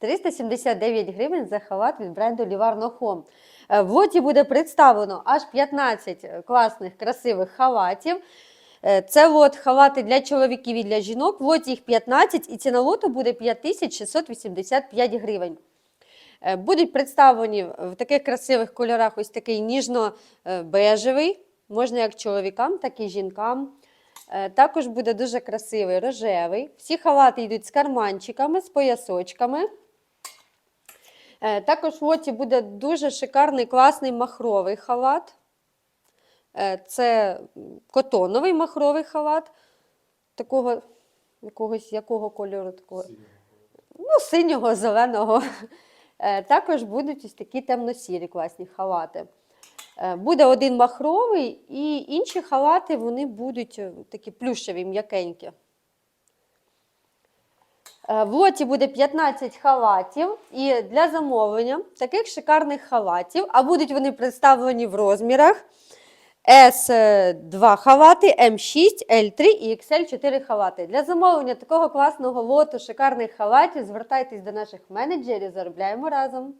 379 гривень за халат від бренду Livarno Home. Е, В лоті буде представлено аж 15 класних красивих халатів. Е, Це лот халати для чоловіків і для жінок. В лоті їх 15 і ціна лоту буде 5685 гривень. Е, Будуть представлені в таких красивих кольорах, ось такий ніжно-бежевий, можна як чоловікам, так і жінкам. Також буде дуже красивий рожевий. Всі халати йдуть з карманчиками, з поясочками. Е, Також в лоті буде дуже шикарний, класний махровий халат. Е, Це котоновий махровий халат. Такого якогось якого кольору? Такого? Ну, синього, зеленого. Е, Також будуть ось такі темно-сірі класні халати. Буде один махровий, і інші халати вони будуть такі плюшеві, м'якенькі. Е, В лоті буде 15 халатів, і для замовлення таких шикарних халатів, а будуть вони представлені в розмірах S2 халати, М6, L3 і XL4 халати. Для замовлення такого класного лоту шикарних халатів звертайтесь до наших менеджерів, заробляємо разом.